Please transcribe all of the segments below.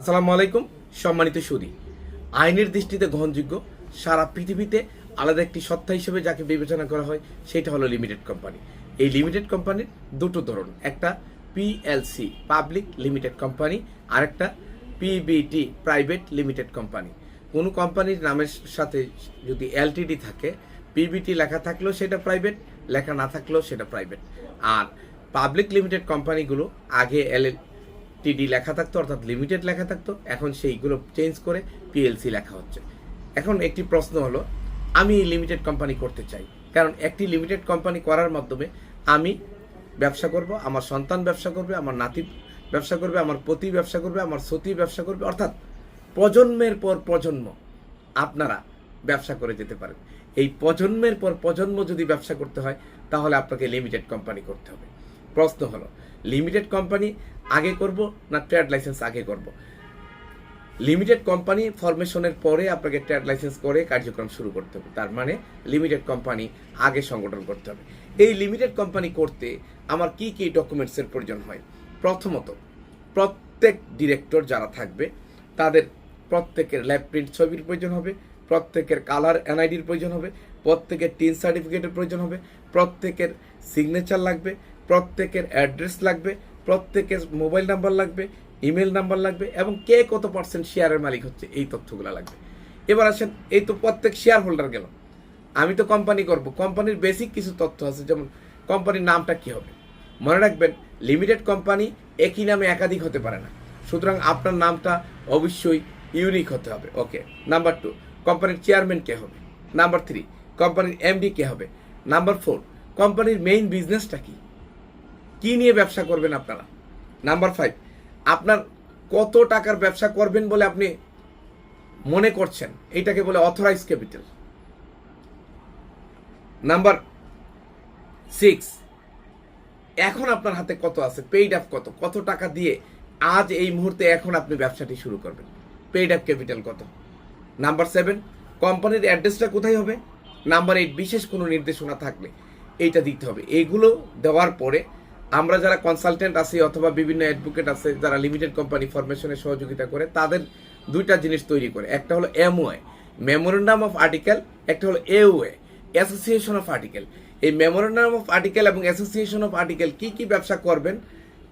আসসালামু আলাইকুম, সম্মানিত সুদী। আইনের দৃষ্টিতে গ্রহণযোগ্য সারা পৃথিবীতে আলাদা একটি সত্তা হিসেবে যাকে বিবেচনা করা হয়, সেটা হলো লিমিটেড কোম্পানি এই লিমিটেড কোম্পানির দুটো ধরন, একটা পিএলসি পাবলিক লিমিটেড কোম্পানি আর একটা পিবিটি প্রাইভেট লিমিটেড কোম্পানি কোনো কোম্পানির নামের সাথে যদি এলটিডি থাকে পিবিটি লেখা থাকলেও সেটা প্রাইভেট লেখা না থাকলেও সেটা প্রাইভেট আর পাবলিক লিমিটেড কোম্পানিগুলো আগে এল টিডি লেখা থাকতো, অর্থাৎ লিমিটেড লেখা থাকতো। এখন সেইগুলো চেঞ্জ করে পিএলসি লেখা হচ্ছে। এখন একটি প্রশ্ন হলো, আমি লিমিটেড কোম্পানি করতে চাই। কারণ একটি লিমিটেড কোম্পানি করার মাধ্যমে আমি ব্যবসা করব, আমার সন্তান ব্যবসা করবে, আমার নাতি ব্যবসা করবে, আমার পতি ব্যবসা করবে, আমার সতী ব্যবসা করবে, অর্থাৎ প্রজন্মের পর প্রজন্ম আপনারা ব্যবসা করে যেতে পারেন। এই প্রজন্মের পর প্রজন্ম যদি ব্যবসা করতে হয়, তাহলে আপনাকে লিমিটেড কোম্পানি করতে হবে। প্রশ্ন হলো লিমিটেড কোম্পানি আগে করব না ট্রেড লাইসেন্স আগে করব? লিমিটেড কোম্পানি ফরমেশনের পরে আপনাকে ট্রেড লাইসেন্স করে কার্যক্রম শুরু করতে হবে। তার মানে লিমিটেড কোম্পানি আগে সংগঠন করতে হবে। এই লিমিটেড কোম্পানি করতে আমার কি কি ডকুমেন্টসের প্রয়োজন হয়? প্রথমত, প্রত্যেক ডিরেক্টর যারা থাকবে, তাদের প্রত্যেকের ল্যাব প্রিন্ট ছবির প্রয়োজন হবে, প্রত্যেকের কালার এনআইডির প্রয়োজন হবে, প্রত্যেকের টিন সার্টিফিকেটের প্রয়োজন হবে, প্রত্যেকের সিগনেচার লাগবে, প্রত্যেকের অ্যাড্রেস লাগবে প্রত্যেকের মোবাইল নাম্বার লাগবে, ইমেল নাম্বার লাগবে এবং কে কত পার্সেন্ট শেয়ারের মালিক হচ্ছে, এই তথ্যগুলো লাগবে। এবার আসেন, এই তো প্রত্যেক শেয়ার হোল্ডার গেল। আমি তো কোম্পানি করব কোম্পানির বেসিক কিছু তথ্য আছে, যেমন কোম্পানির নামটা কি হবে? মনে রাখবেন লিমিটেড কোম্পানি একই নামে একাধিক হতে পারে না। সুতরাং আপনার নামটা অবশ্যই ইউনিক হতে হবে। ওকে নাম্বার টু কোম্পানির চেয়ারম্যান কে হবে? নাম্বার থ্রি কোম্পানির এমডি কে হবে? নাম্বার ফোর কোম্পানির মেইন বিজনেসটা কি? কি নিয়ে ব্যবসা করবেন আপনারা? নাম্বার ফাইভ আপনার কত টাকার ব্যবসা করবেন বলে আপনি মনে করছেন? এইটাকে বলে অথরাইজ ক্যাপিটাল নাম্বার সিক্স এখন আপনার হাতে কত আছে? পেইড আপ কত? কত টাকা দিয়ে আজ এই মুহূর্তে এখন আপনি ব্যবসাটি শুরু করবেন? পেইড আপ ক্যাপিটাল কত? নাম্বার সেভেন কোম্পানির অ্যাড্রেসটা কোথায় হবে? নাম্বার এইট বিশেষ কোনো নির্দেশনা থাকলে এইটা দিতে হবে। এইগুলো দেওয়ার পরে আমরা যারা কনসালটেন্ট আছি অথবা বিভিন্ন অ্যাডভোকেট আছে, যারা লিমিটেড কোম্পানি ফরমেশনে সহযোগিতা করে, তাদের দুইটা জিনিস তৈরি করে। একটা হলো এমওএ মেমোরেন্ডাম অফ আর্টিকেল একটা হলো এওএ অ্যাসোসিয়েশন অফ আর্টিকেল এই মেমোরেন্ডাম অফ আর্টিকেল এবং অ্যাসোসিয়েশন অফ আর্টিকেল কি কি ব্যবসা করবেন,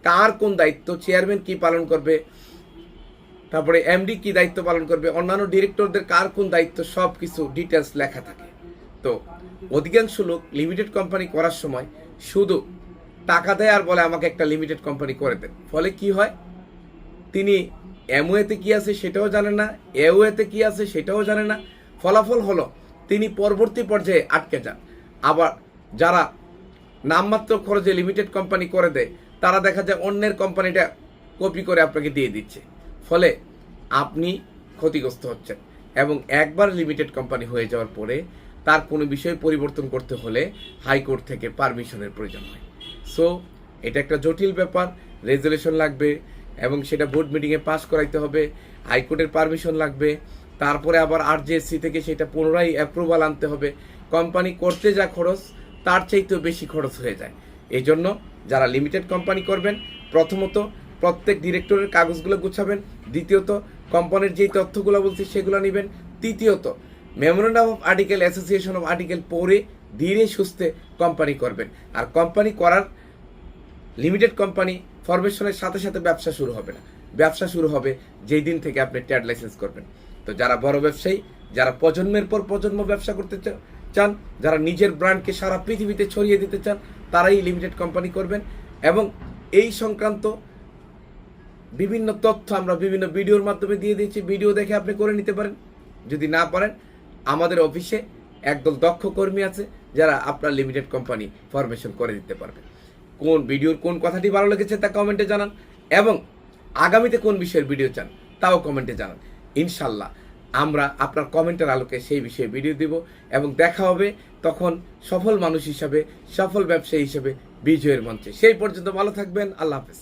কার কোন দায়িত্ব চেয়ারম্যান কি পালন করবে, তারপরে এমডি কি দায়িত্ব পালন করবে, অন্যান্য ডিরেক্টরদের কার কোন দায়িত্ব সব কিছু ডিটেলস লেখা থাকে। তো অধিকাংশ লোক লিমিটেড কোম্পানি করার সময় শুধু টাকা দেয় আর বলে, আমাকে একটা লিমিটেড কোম্পানি করে দেন ফলে কি হয়? তিনি এমওয়েতে কি আছে সেটাও জানে না এওয়েতে কি আছে সেটাও জানে না। ফলাফল হলো, তিনি পরবর্তী পর্যায়ে আটকে যান। আবার যারা নামমাত্র খরচে লিমিটেড কোম্পানি করে দেয়, তারা দেখা যায় অন্যের কোম্পানিটা কপি করে আপনাকে দিয়ে দিচ্ছে। ফলে আপনি ক্ষতিগ্রস্ত হচ্ছেন এবং একবার লিমিটেড কোম্পানি হয়ে যাওয়ার পরে তার কোনো বিষয় পরিবর্তন করতে হলে হাইকোর্ট থেকে পারমিশনের প্রয়োজন হয়। সো এটা একটা জটিল ব্যাপার রেজুলেশন লাগবে এবং সেটা বোর্ড মিটিংয়ে পাস করাইতে হবে হাইকোর্টের পারমিশন লাগবে, তারপরে আবার আরজিএসসি থেকে সেটা পুনরায় অ্যাপ্রুভাল আনতে হবে। কোম্পানি করতে যা খরচ, তার চাইতেও বেশি খরচ হয়ে যায়। এই জন্য যারা লিমিটেড কোম্পানি করবেন, প্রথমত প্রত্যেক ডিরেক্টরের কাগজগুলো গুছাবেন, দ্বিতীয়ত কোম্পানির যেই তথ্যগুলো বলছি সেগুলো নেবেন, তৃতীয়ত memorandum of article association of article পড়ে ধীরে সুস্থে কোম্পানি করবেন। আর কোম্পানি করার লিমিটেড কোম্পানি ফরমেশনের সাথে সাথে ব্যবসা শুরু হবে না। ব্যবসা শুরু হবে যেই দিন থেকে আপনি ট্রেড লাইসেন্স করবেন। তো যারা বড় ব্যবসায়ী, যারা প্রজন্মের পর প্রজন্ম ব্যবসা করতে চান, যারা নিজের ব্র্যান্ডকে সারা পৃথিবীতে ছড়িয়ে দিতে চান, তারাই লিমিটেড কোম্পানি করবেন এবং এই সংক্রান্ত বিভিন্ন তথ্য আমরা বিভিন্ন ভিডিওর মাধ্যমে দিয়ে দিয়েছি। ভিডিও দেখে আপনি করে নিতে পারেন। যদি না পারেন, আমাদের অফিসে একদল দক্ষ কর্মী আছে, যারা আপনার লিমিটেড কোম্পানি ফরমেশন করে দিতে পারবে কোন ভিডিওর কোন কথাটি ভালো লেগেছে তা কমেন্টে জানান এবং আগামীতে কোন বিষয়ের ভিডিও চান তাও কমেন্টে জানান। ইনশাল্লাহ আমরা আপনার কমেন্টের আলোকে সেই বিষয়ে ভিডিও দিব এবং দেখা হবে তখন সফল মানুষ হিসাবে, সফল ব্যবসায়ী হিসেবে বিজয়ের মঞ্চে। সেই পর্যন্ত ভালো থাকবেন। আল্লাহ হাফেজ।